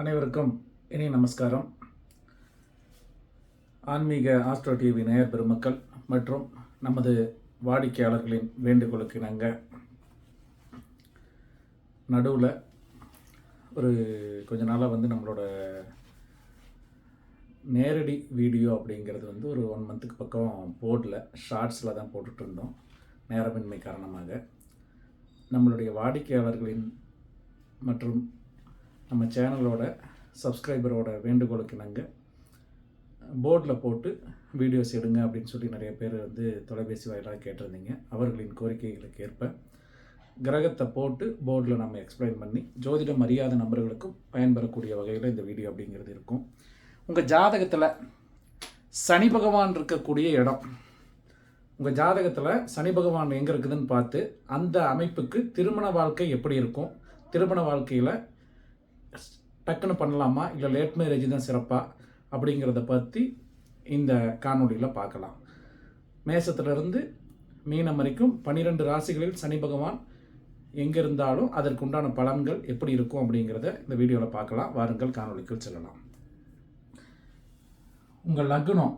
அனைவருக்கும் இனி நமஸ்காரம். ஆன்மீக ஆஸ்ட்ரோ டிவி நேயர் பெருமக்கள் மற்றும் நமது வாடிக்கையாளர்களின் வேண்டுகோளுக்கு நாங்கள் நடுவில் ஒரு கொஞ்ச நாளாக வந்து நம்மளோட நேரடி வீடியோ அப்படிங்கிறது வந்து ஒரு ஒன் மந்த்துக்கு பக்கம் போர்டில் ஷார்ட்ஸில் தான் போட்டுட்ருந்தோம் நேரமின்மை காரணமாக. நம்மளுடைய வாடிக்கையாளர்களின் மற்றும் நம்ம சேனலோட சப்ஸ்கிரைபரோட வேண்டுகோளுக்கு நாங்கள் போர்டில் போட்டு வீடியோஸ் எடுங்க அப்படின்னு சொல்லி நிறைய பேர் வந்து தொலைபேசி வாயிலாக கேட்டிருந்தீங்க. அவர்களின் கோரிக்கைகளுக்கு ஏற்ப கிரகத்தை போட்டு போர்டில் நம்ம எக்ஸ்பிளைன் பண்ணி ஜோதிடம் அறியாத நபர்களுக்கும் பயன்பெறக்கூடிய வகையில் இந்த வீடியோ அப்படிங்கிறது இருக்கும். உங்கள் ஜாதகத்தில் சனி பகவான் இருக்கக்கூடிய இடம். உங்கள் ஜாதகத்தில் சனி பகவான் எங்கே இருக்குதுன்னு பார்த்து அந்த அமைப்புக்கு திருமண வாழ்க்கை எப்படி இருக்கும்? திருமண வாழ்க்கையில் டக்குன்னு பண்ணலாமா? இல்லை லேட் மேரேஜ் தான் சிறப்பாக அப்படிங்கிறத பற்றி இந்த காணொலியில் பார்க்கலாம். மேசத்திலிருந்து மீனம் வரைக்கும் பன்னிரெண்டு ராசிகளில் சனி பகவான் எங்கே இருந்தாலும் அதற்குண்டான பலன்கள் எப்படி இருக்கும் அப்படிங்கிறத இந்த வீடியோவில் பார்க்கலாம். வாருங்கள் காணொலிக்குள் செல்லலாம். உங்கள் லக்னம்.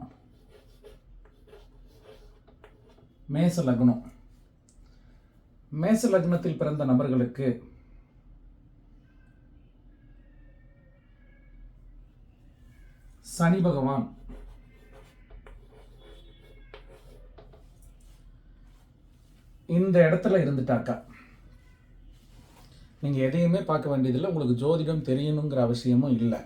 மேச லக்னம். மேச லக்னத்தில் பிறந்த நபர்களுக்கு சனி பகவான். இந்த இடத்துல இருந்துட்டாக்கா. நீங்கள் எதையுமே பார்க்க வேண்டியதில்லை உங்களுக்கு ஜோதிடம் தெரியணுங்கிற அவசியமும் இல்லை.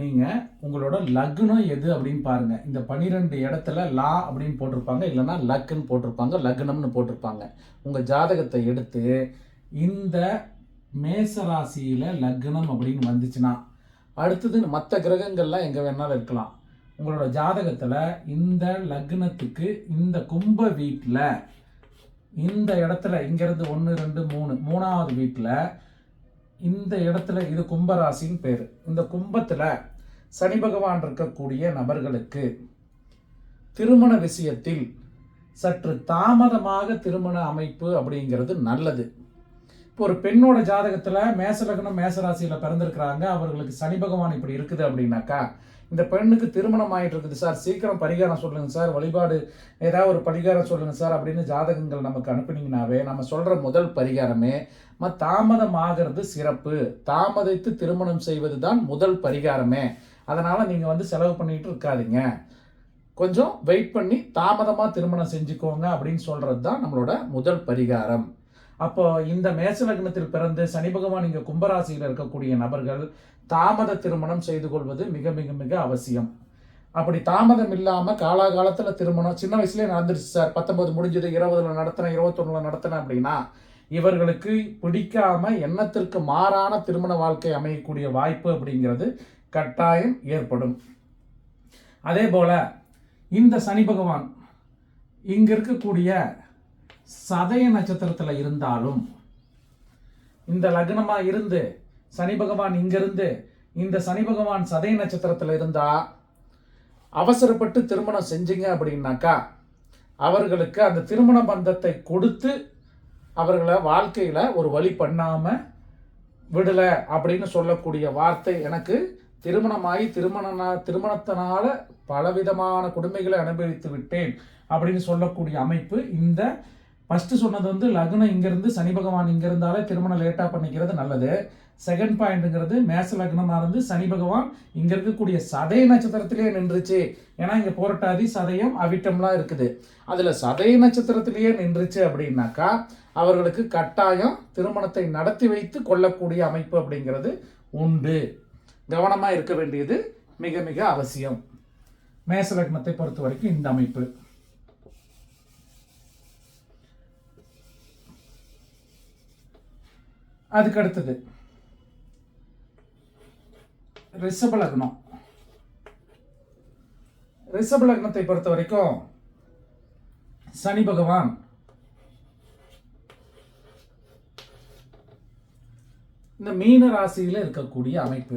நீங்கள் உங்களோட லக்னம் எது அப்படின்னு பாருங்கள் இந்த பன்னிரெண்டு இடத்துல லா அப்படின்னு போட்டிருப்பாங்க இல்லைன்னா லக்குன்னு போட்டிருப்பாங்க லக்னம்னு போட்டிருப்பாங்க. உங்கள் ஜாதகத்தை எடுத்து இந்த மேச ராசியில் லக்னம் அப்படின்னு வந்துச்சுன்னா அடுத்தது மற்ற கிரகங்கள்லாம் எங்கே வேணாலும் இருக்கலாம். உங்களோட ஜாதகத்தில் இந்த லக்னத்துக்கு இந்த கும்ப வீட்டில் இந்த இடத்துல இங்கேருந்து ஒன்று ரெண்டு மூணு மூணாவது வீட்டில் இந்த இடத்துல இது கும்பராசின்னு பேர். இந்த கும்பத்தில் சனி பகவான் இருக்கக்கூடிய நபர்களுக்கு திருமண விஷயத்தில் சற்று தாமதமாக திருமண அமைப்பு அப்படிங்கிறது நல்லது. இப்போ ஒரு பெண்ணோட ஜாதகத்தில் மேசலக்னம் மேச ராசியில் பிறந்திருக்கிறாங்க. அவர்களுக்கு சனி பகவான் இப்படி இருக்குது அப்படின்னாக்கா இந்த பெண்ணுக்கு திருமணம் ஆகிட்டு இருக்குது சார். சீக்கிரம் பரிகாரம் சொல்லுங்கள் சார். வழிபாடு ஏதாவது ஒரு பரிகாரம் சொல்லுங்கள் சார் அப்படின்னு ஜாதகங்கள் நமக்கு அனுப்புனீங்கனாவே நம்ம சொல்கிற முதல் பரிகாரமே ம தாமதம் ஆகிறது சிறப்பு. தாமதித்து திருமணம் செய்வது தான் முதல் பரிகாரமே. அதனால் நீங்கள் வந்து செலவு பண்ணிட்டு இருக்காதீங்க. கொஞ்சம் வெயிட் பண்ணி தாமதமாக திருமணம் செஞ்சுக்கோங்க அப்படின்னு சொல்கிறது தான் நம்மளோட முதல் பரிகாரம். அப்போ இந்த மேச லக்னத்தில் பிறந்து சனி பகவான் இங்கே கும்பராசியில் இருக்கக்கூடிய நபர்கள் தாமத திருமணம் செய்து கொள்வது மிக மிக மிக அவசியம். அப்படி தாமதம் இல்லாமல் காலாகாலத்தில் திருமணம் சின்ன வயசுலேயே நடந்துருச்சு சார். பத்தொன்பது முடிஞ்சது இருபதில் நடத்தினேன் இருபத்தொன்னில் நடத்தினேன் அப்படின்னா இவர்களுக்கு பிடிக்காம எண்ணத்திற்கு மாறான திருமண வாழ்க்கை அமையக்கூடிய வாய்ப்பு அப்படிங்கிறது கட்டாயம் ஏற்படும். அதே போல் இந்த சனி பகவான் இங்கே இருக்கக்கூடிய சதய நட்சத்திரத்தில் இருந்தாலும் இந்த லக்னமாக இருந்து சனி பகவான் இங்கிருந்து இந்த சனி பகவான் சதய நட்சத்திரத்தில் இருந்தால் அவசரப்பட்டு திருமணம் செஞ்சீங்க அப்படின்னாக்கா அவர்களுக்கு அந்த திருமண பந்தத்தை கொடுத்து அவர்களை வாழ்க்கையில் ஒரு வழி பண்ணாமல் விடலை அப்படின்னு சொல்லக்கூடிய வார்த்தை எனக்கு திருமணமாகி திருமண திருமணத்தினால பலவிதமான கொடுமைகளை அனுபவித்து விட்டேன் அப்படின்னு சொல்லக்கூடிய அமைப்பு இந்த ஃபஸ்ட்டு சொன்னது வந்து லக்னம் இங்கேருந்து சனி பகவான் இங்கே இருந்தாலே திருமணம் லேட்டாக பண்ணிக்கிறது நல்லது. செகண்ட் பாயிண்ட்டுங்கிறது மேச லக்னமாக இருந்து சனி பகவான் இங்கே இருக்கக்கூடிய சதய நட்சத்திரத்திலேயே நின்றுச்சு. ஏன்னா இங்கே போராட்டாதி சதயம் அவிட்டம்லாம் இருக்குது. அதில் சதய நட்சத்திரத்திலேயே நின்றுச்சு அப்படின்னாக்கா அவர்களுக்கு கட்டாயம் திருமணத்தை நடத்தி வைத்து கொள்ளக்கூடிய அமைப்பு அப்படிங்கிறது உண்டு. கவனமாக இருக்க வேண்டியது மிக மிக அவசியம். மேச லக்னத்தை பொறுத்த வரைக்கும் இந்த அமைப்பு. அதுக்கு அடுத்தது ரிஷப லக்னம் ரிஷப லக்னத்தை பொறுத்த வரைக்கும் சனி பகவான் இந்த மீன ராசியில் இருக்கக்கூடிய அமைப்பு.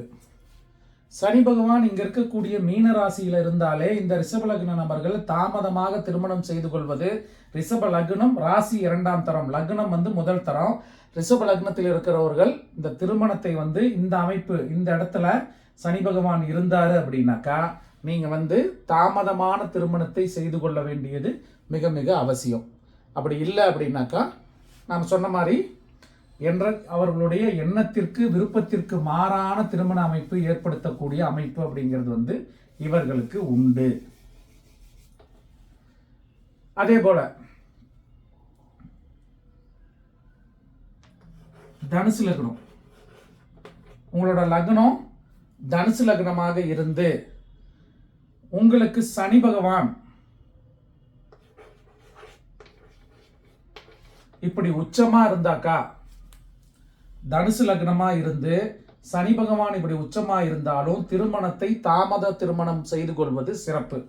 சனி பகவான் இங்க இருக்கக்கூடிய மீன ராசியில இருந்தாலே இந்த ரிஷப லக்ன நபர்கள் தாமதமாக திருமணம் செய்து கொள்வது ரிஷப லக்னம் ராசி இரண்டாம் தரம். லக்னம் வந்து முதல் தரம். ரிஷப லக்னத்தில் இருக்கிறவர்கள் இந்த திருமணத்தை வந்து இந்த அமைப்பு இந்த இடத்துல சனி பகவான் இருந்தாரு அப்படின்னாக்கா நீங்க வந்து தாமதமான திருமணத்தை செய்து கொள்ள வேண்டியது மிக மிக அவசியம். அப்படி இல்லை அப்படின்னாக்கா நாம் சொன்ன மாதிரி என்ற அவர்களுடைய எண்ணத்திற்கு விருப்பத்திற்கு மாறான திருமண அமைப்பு ஏற்படுத்தக்கூடிய அமைப்பு அப்படிங்கிறது வந்து இவர்களுக்கு உண்டு. அதே போல தனுசு லக்னம் உங்களோட லக்னம் தனுசு லக்னமாக இருந்து உங்களுக்கு சனி பகவான் இப்படி உச்சமா இருந்தாக்கா தனுசு லக்னமாக இருந்து சனி பகவான் இப்படி உச்சமாக இருந்தாலும் திருமணத்தை தாமத திருமணம் செய்து கொள்வது சிறப்பு.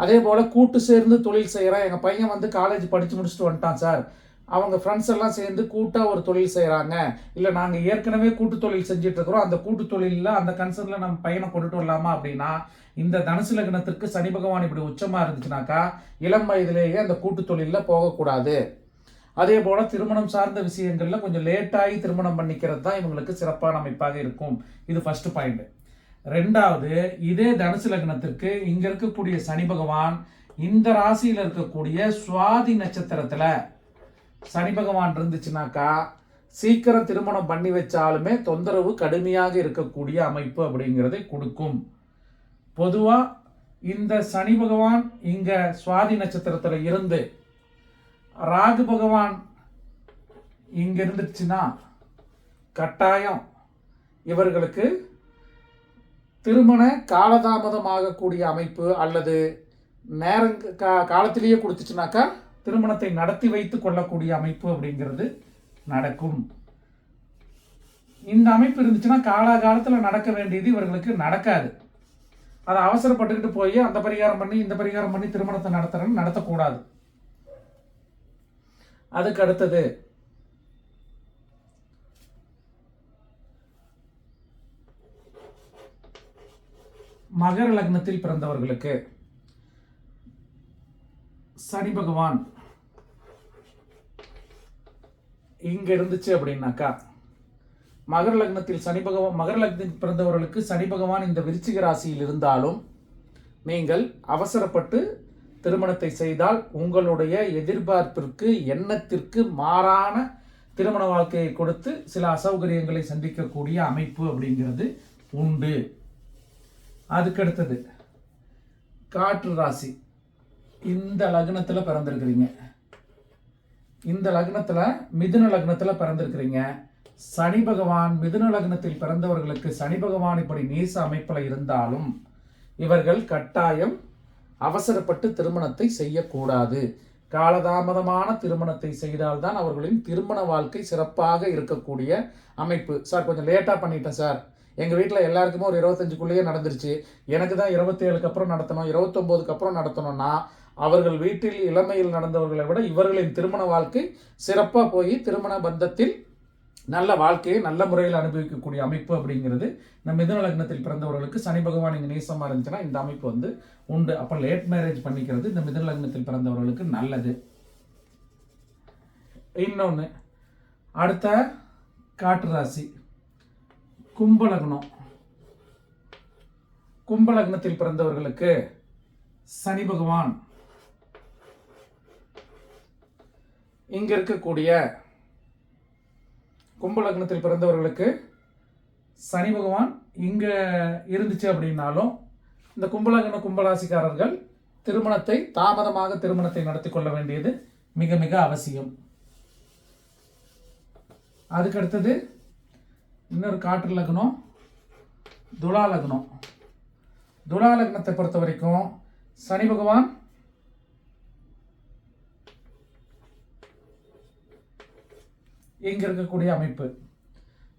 அதே போல் கூட்டு சேர்ந்து தொழில் செய்கிறேன் எங்கள் பையன் வந்து காலேஜ் படித்து முடிச்சுட்டு வந்துட்டான் சார் அவங்க ஃப்ரெண்ட்ஸ் எல்லாம் சேர்ந்து கூட்டாக ஒரு தொழில் செய்கிறாங்க இல்லை நாங்கள் ஏற்கனவே கூட்டு தொழில் செஞ்சிட்ருக்குறோம் அந்த கூட்டு தொழிலில் அந்த கன்சர்னில் நம்ம பையனை கொண்டுட்டு வரலாமா அப்படின்னா இந்த தனுசு லக்னத்திற்கு சனி பகவான் இப்படி உச்சமாக இருந்துச்சுனாக்கா இளம் வயதிலேயே அந்த கூட்டு தொழிலில் போகக்கூடாது. அதே போல் திருமணம் சார்ந்த விஷயங்களில் கொஞ்சம் லேட்டாகி திருமணம் பண்ணிக்கிறது தான் இவங்களுக்கு சிறப்பான அமைப்பாக இருக்கும். இது ஃபர்ஸ்ட் பாயிண்ட் ரெண்டாவது இதே தனுசு லக்னத்திற்கு இங்கே இருக்கக்கூடிய சனி பகவான் இந்த ராசியில் இருக்கக்கூடிய சுவாதி நட்சத்திரத்தில் சனி பகவான் இருந்துச்சுனாக்கா சீக்கிரம் திருமணம் பண்ணி வச்சாலுமே தொந்தரவு கடுமையாக இருக்கக்கூடிய அமைப்பு அப்படிங்கிறதை கொடுக்கும். பொதுவாக இந்த சனி பகவான் இங்கே சுவாதி நட்சத்திரத்தில் இருந்து ராகு பகவான் இங்க இருந்துச்சுன்னா கட்டாயம் இவர்களுக்கு திருமண காலதாமதமாகக்கூடிய அமைப்பு அல்லது நேரம் கா காலத்திலேயே கொடுத்துச்சுனாக்கா திருமணத்தை நடத்தி வைத்து கொள்ளக்கூடிய அமைப்பு அப்படிங்கிறது நடக்கும். இந்த அமைப்பு இருந்துச்சுன்னா காலாகாலத்தில் நடக்க வேண்டியது இவர்களுக்கு நடக்காது. அதை அவசரப்பட்டுக்கிட்டு போய் அந்த பரிகாரம் பண்ணி இந்த பரிகாரம் பண்ணி திருமணத்தை நடத்துகிறேன்னு நடத்தக்கூடாது. அதுக்கு அடுத்தது. மகர லக்னத்தில் பிறந்தவர்களுக்கு சனி பகவான் இங்க இருந்துச்சு அப்படின்னாக்கா மகர லக்னத்தில் சனி பகவான் மகர லக்னத்தில் பிறந்தவர்களுக்கு சனி பகவான் இந்த விருச்சிக ராசியில் இருந்தாலும் நீங்கள் அவசரப்பட்டு திருமணத்தை செய்தால் உங்களுடைய எதிர்பார்ப்பிற்கு எண்ணத்திற்கு மாறான திருமண வாழ்க்கையை கொடுத்து சில அசௌகரியங்களை சந்திக்கக்கூடிய அமைப்பு அப்படிங்கிறது உண்டு. அதுக்கடுத்தது காற்று ராசி. இந்த லக்னத்தில் பிறந்திருக்கிறீங்க. இந்த லக்னத்தில் மிதுன லக்னத்தில் பிறந்திருக்கிறீங்க. சனி பகவான் மிதுன லக்னத்தில் பிறந்தவர்களுக்கு சனி பகவான் இப்படி நீச அமைப்பில் இருந்தாலும் இவர்கள் கட்டாயம் அவசரப்பட்டு திருமணத்தை செய்யக்கூடாது. காலதாமதமான திருமணத்தை செய்தால்தான் அவர்களின் திருமண வாழ்க்கை சிறப்பாக இருக்கக்கூடிய அமைப்பு. சார் கொஞ்சம் லேட்டாக பண்ணிட்டேன் சார். எங்கள் வீட்டில் எல்லாருக்குமே ஒரு இருபத்தஞ்சுக்குள்ளேயே நடந்துருச்சு. எனக்கு தான் இருபத்தேழுக்கு அப்புறம் நடத்தணும் இருபத்தொம்போதுக்கு அப்புறம் நடத்தணும்னா அவர்கள் வீட்டில் இளமையில் நடந்தவர்களை விட இவர்களின் திருமண வாழ்க்கை சிறப்பாக போய் திருமண பந்தத்தில் நல்ல வாழ்க்கையை நல்ல முறையில் அனுபவிக்கக்கூடிய அமைப்பு அப்படிங்கிறது நம்ம மிதுன லக்னத்தில் பிறந்தவர்களுக்கு சனி பகவான் இங்கே நீசமாக இருந்துச்சுன்னா இந்த அமைப்பு வந்து உண்டு. அப்போ லேட் மேரேஜ் பண்ணிக்கிறது இந்த மிதுன லக்னத்தில் பிறந்தவர்களுக்கு நல்லது. இன்னொன்று அடுத்த காற்று ராசி. கும்பலக்னம் கும்பலக்னத்தில் பிறந்தவர்களுக்கு சனி பகவான். இங்கே இருக்கக்கூடிய கும்பலக்னத்தில் பிறந்தவர்களுக்கு சனி பகவான் இங்கே இருந்துச்சு அப்படின்னாலும் இந்த கும்பலக்ன கும்பராசிக்காரர்கள் திருமணத்தை தாமதமாக திருமணத்தை நடத்தி கொள்ள வேண்டியது மிக மிக அவசியம். அதுக்கடுத்தது இன்னொரு காற்று லக்னம் துலா லக்னம். துலா லக்னத்தை பொறுத்த வரைக்கும் சனி பகவான் இங்கே இருக்கக்கூடிய அமைப்பு.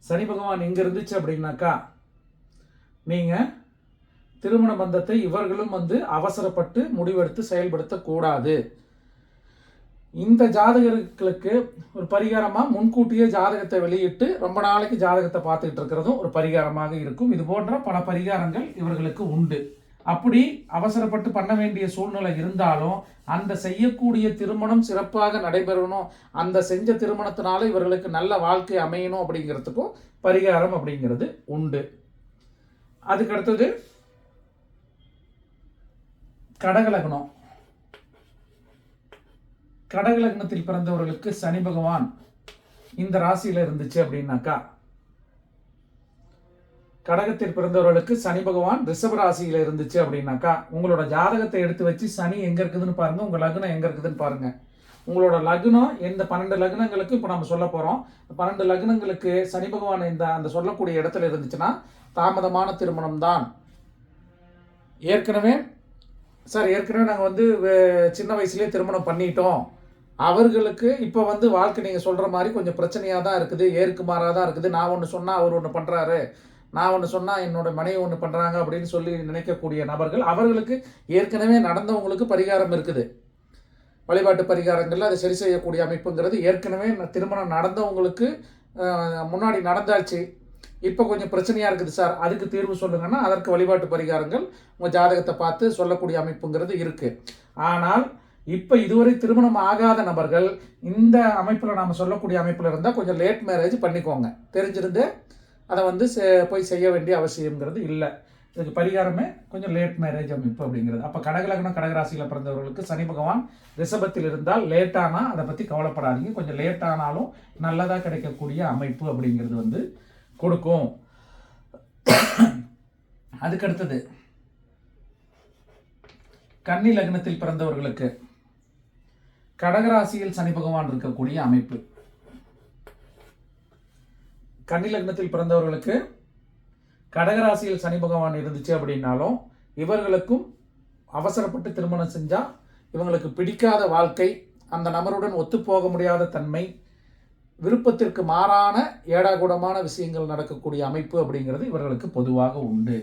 சனி பகவான் இங்கே இருந்துச்சு அப்படின்னாக்கா நீங்கள் திருமண பந்தத்தை இவர்களும் வந்து அவசரப்பட்டு முடிவெடுத்து செயல்படுத்தக்கூடாது. இந்த ஜாதகர்களுக்கு ஒரு பரிகாரமாக முன்கூட்டியே ஜாதகத்தை வெளியிட்டு ரொம்ப நாளைக்கு ஜாதகத்தை பார்த்துக்கிட்டு இருக்கிறதும் ஒரு பரிகாரமாக இருக்கும். இது போன்ற பல பரிகாரங்கள் இவர்களுக்கு உண்டு. அப்படி அவசரப்பட்டு பண்ண வேண்டிய சூழ்நிலை இருந்தாலும் அந்த செய்யக்கூடிய திருமணம் சிறப்பாக நடைபெறணும். அந்த செஞ்ச திருமணத்தினால இவர்களுக்கு நல்ல வாழ்க்கை அமையணும் அப்படிங்கிறதுக்கும் பரிகாரம் அப்படிங்கிறது உண்டு. அதுக்கு அடுத்தது கடகலக்னம் கடகலக்னத்தில் பிறந்தவர்களுக்கு சனி பகவான் இந்த ராசியில் இருந்துச்சு அப்படின்னாக்கா கடகத்தில் பிறந்தவர்களுக்கு சனி பகவான் ரிஷப ராசியில் இருந்துச்சு அப்படின்னாக்கா உங்களோட ஜாதகத்தை எடுத்து வச்சு சனி எங்க இருக்குதுன்னு பாருங்க உங்க லக்னம் எங்க இருக்குதுன்னு பாருங்க. உங்களோட லக்னம் எந்த பன்னெண்டு லக்னங்களுக்கு இப்போ நம்ம சொல்ல போறோம். பன்னெண்டு லக்னங்களுக்கு சனி பகவான் இந்த அந்த சொல்லக்கூடிய இடத்துல இருந்துச்சுன்னா தாமதமான திருமணம் தான். ஏற்கனவே சார் ஏற்கனவே நாங்கள் வந்து வே- சின்ன வயசுலேயே திருமணம் பண்ணிட்டோம். அவர்களுக்கு இப்போ வந்து வாழ்க்கை நீங்கள் சொல்கிற மாதிரி கொஞ்சம் பிரச்சனையாக தான் இருக்குது ஏற்கு மாறாக தான் இருக்குது. நான் ஒன்று சொன்னால் அவர் ஒன்று பண்ணுறாரு நான் ஒன்று சொன்னால் என்னோட மனைவி ஒன்று பண்ணுறாங்க அப்படின்னு சொல்லி நினைக்கக்கூடிய நபர்கள் அவர்களுக்கு ஏற்கனவே நடந்தவங்களுக்கு பரிகாரம் இருக்குது. வழிபாட்டு பரிகாரங்களில் அதை சரி செய்யக்கூடிய அமைப்புங்கிறது ஏற்கனவே திருமணம் நடந்தவங்களுக்கு முன்னாடி நடந்தாச்சு. இப்போ கொஞ்சம் பிரச்சனையாக இருக்குது சார். அதுக்கு தீர்வு சொல்லுங்கன்னா அதற்கு வழிபாட்டு பரிகாரங்கள் உங்கள் ஜாதகத்தை பார்த்து சொல்லக்கூடிய அமைப்புங்கிறது இருக்குது ஆனால் இப்போ இதுவரை திருமணம் ஆகாத நபர்கள் இந்த அமைப்பில் நாம் சொல்லக்கூடிய அமைப்பில் இருந்தால் கொஞ்சம் லேட் மேரேஜ் பண்ணிக்கோங்க. தெரிஞ்சிருந்து அதை வந்து செ- போய் செய்ய வேண்டிய அவசியங்கிறது இல்லை. இதுக்கு பரிகாரமே கொஞ்சம் லேட் மேரேஜ் அமைப்பு அப்படிங்கிறது. அப்போ கடகலக்னம் கடகராசியில் பிறந்தவர்களுக்கு சனி பகவான் ரிஷபத்தில் இருந்தால் லேட்டானா அதை பற்றி கவலைப்படாதீங்க. கொஞ்சம் லேட் ஆனாலும் நல்லதாக கிடைக்கக்கூடிய அமைப்பு அப்படிங்கிறது வந்து கொடுக்கும். அதுக்கடுத்தது கன்னி லக்னத்தில் பிறந்தவர்களுக்கு கடகராசியில் சனி பகவான் இருக்கக்கூடிய அமைப்பு. கன்னி லக்னத்தில் பிறந்தவர்களுக்கு கடகராசியில் சனி பகவான் இருந்துச்சு அப்படின்னாலும் இவர்களுக்கும் அவசரப்பட்டு திருமணம் செஞ்சால் இவங்களுக்கு பிடிக்காத வாழ்க்கை அந்த நபருடன் ஒத்துப்போக முடியாத தன்மை விருப்பத்திற்கு மாறான ஏடாகூடமான விஷயங்கள் நடக்கக்கூடிய அமைப்பு அப்படிங்கிறது இவர்களுக்கு பொதுவாக உண்டு.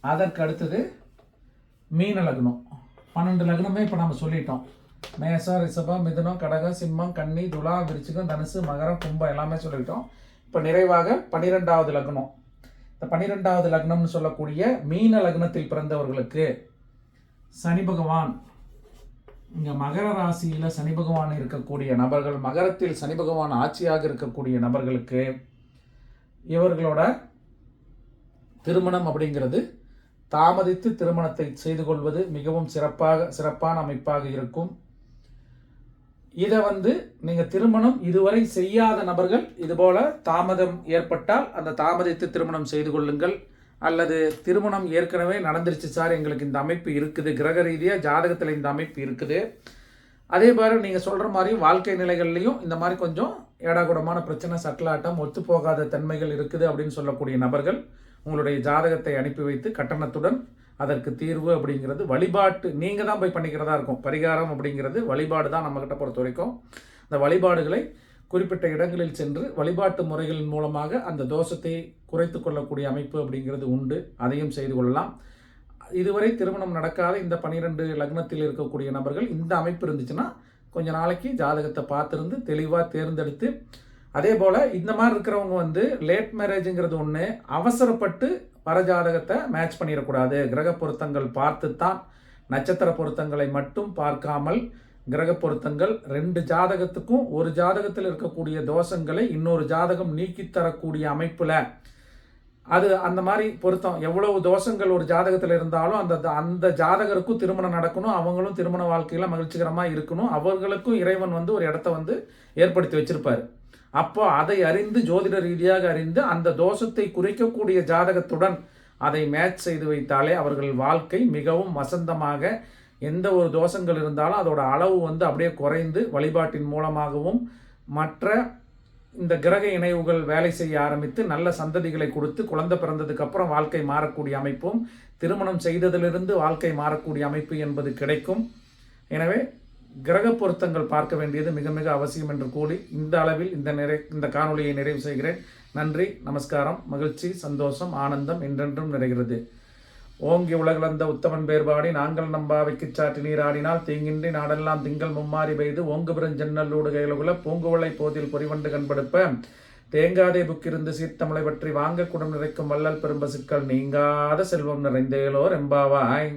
அதற்கு அடுத்தது மீன லக்னம். பன்னெண்டு லக்னமே இப்போ நம்ம சொல்லிட்டோம். மேசம் ரிஷபம் மிதுனம் கடகம் சிம்மம் கன்னி துலா விருச்சிகம் தனுசு மகரம் கும்பம் எல்லாமே சொல்லிட்டோம். இப்போ நிறைவாக பன்னிரெண்டாவது லக்னம். இந்த பன்னிரெண்டாவது லக்னம்னு சொல்லக்கூடிய மீன லக்னத்தில் பிறந்தவர்களுக்கு சனி பகவான் இங்கே மகர ராசியில் சனி பகவான் இருக்கக்கூடிய நபர்கள் மகரத்தில் சனி பகவான் ஆட்சியாக இருக்கக்கூடிய நபர்களுக்கு இவர்களோட திருமணம் அப்படிங்கிறது தாமதித்து திருமணத்தை செய்து கொள்வது மிகவும் சிறப்பாக சிறப்பான அமைப்பாக இருக்கும். இதை வந்து நீங்கள் திருமணம் இதுவரை செய்யாத நபர்கள் இதுபோல் தாமதம் ஏற்பட்டால் அந்த தாமதித்து திருமணம் செய்து கொள்ளுங்கள். அல்லது திருமணம் ஏற்கனவே நடந்துருச்சு சார் எங்களுக்கு இந்த அமைப்பு இருக்குது கிரக ரீதியாக ஜாதகத்தில் இந்த அமைப்பு இருக்குது. அதே மாதிரி நீங்கள் சொல்கிற மாதிரி வாழ்க்கை நிலைகள்லையும் இந்த மாதிரி கொஞ்சம் ஏடாகுடமான பிரச்சனை சட்டலாட்டம் ஒத்துப்போகாத தன்மைகள் இருக்குது அப்படின்னு சொல்லக்கூடிய நபர்கள் உங்களுடைய ஜாதகத்தை அனுப்பி வைத்து கட்டணத்துடன் அதற்கு தீர்வு அப்படிங்கிறது வழிபாட்டு நீங்கள் தான் போய் பண்ணிக்கிறதா இருக்கும். பரிகாரம் அப்படிங்கிறது வழிபாடு தான் நம்மக்கிட்ட பொறுத்த வரைக்கும். அந்த வழிபாடுகளை குறிப்பிட்ட இடங்களில் சென்று வழிபாட்டு முறைகளின் மூலமாக அந்த தோஷத்தை குறைத்து கொள்ளக்கூடிய அமைப்பு அப்படிங்கிறது உண்டு. அதையும் செய்து கொள்ளலாம். இதுவரை திருமணம் நடக்காத இந்த பனிரெண்டு லக்னத்தில் இருக்கக்கூடிய நபர்கள் இந்த அமைப்பு இருந்துச்சுன்னா கொஞ்ச நாளைக்கு ஜாதகத்தை பார்த்துருந்து தெளிவாக தேர்ந்தெடுத்து அதே போல் இந்த மாதிரி இருக்கிறவங்க வந்து லேட் மேரேஜுங்கிறது ஒன்று அவசரப்பட்டு வர ஜாதகத்தை மேட்ச் பண்ணிடக்கூடாது. கிரக பொருத்தங்கள் பார்த்து தான் நட்சத்திர பொருத்தங்களை மட்டும் பார்க்காமல் கிரக பொருத்தங்கள் ரெண்டு ஜாதகத்துக்கும் ஒரு ஜாதகத்தில் இருக்கக்கூடிய தோஷங்களை இன்னொரு ஜாதகம் நீக்கித்தரக்கூடிய அமைப்பில். அது அந்த மாதிரி பொருத்தம். எவ்வளவு தோஷங்கள் ஒரு ஜாதகத்தில் இருந்தாலும் அந்த அந்த ஜாதகருக்கும் திருமணம் நடக்கணும் அவங்களும் திருமண வாழ்க்கையில் மகிழ்ச்சிகரமாக இருக்கணும். அவர்களுக்கும் இறைவன் வந்து ஒரு இடத்த வந்து ஏற்படுத்தி வச்சுருப்பார். அப்போ அதை அறிந்து ஜோதிட ரீதியாக அறிந்து அந்த தோஷத்தை குறைக்கக்கூடிய ஜாதகத்துடன் அதை மேட்ச் செய்து வைத்தாலே அவர்கள் வாழ்க்கை மிகவும் வசந்தமாக எந்த ஒரு தோஷங்கள் இருந்தாலும் அதோட அளவு வந்து அப்படியே குறைந்து வழிபாட்டின் மூலமாகவும் மற்ற இந்த கிரக இணைவுகள் வேலை செய்ய ஆரம்பித்து நல்ல சந்ததிகளை கொடுத்து குழந்தை பிறந்ததுக்கு அப்புறம் வாழ்க்கை மாறக்கூடிய அமைப்பும் திருமணம் செய்ததிலிருந்து வாழ்க்கை மாறக்கூடிய அமைப்பு என்பது கிடைக்கும். எனவே கிரக பொருத்தங்கள் பார்க்க வேண்டியது மிக மிக அவசியம் என்று கூறி இந்த அளவில் இந்த நிறை இந்த காணொளியை நிறைவு செய்கிறேன். நன்றி நமஸ்காரம் மகிழ்ச்சி சந்தோஷம் ஆனந்தம் என்றென்றும் நிறைகிறது. ஓங்கி உலகளந்த உத்தமன் பேர்பாடி நாங்கள் நம்பாவைக்கு சாற்றி நீராடினால் தீங்கின்றி நாடெல்லாம் திங்கள் மும்மாறி பெய்து ஓங்கு பெருஞ்சன்னல்லூடு கையிலுகுல பூங்குவளை போதில் பொறிவண்டு கண்படுப்ப. தேங்காதே புக்கிருந்து சீர்த்தமிழை பற்றி வாங்க குடம் நிறைக்கும் வள்ளல் பெரும்பசுக்கள் நீங்காத செல்வம் நிறைந்தேலோர் எம்பாவாய்.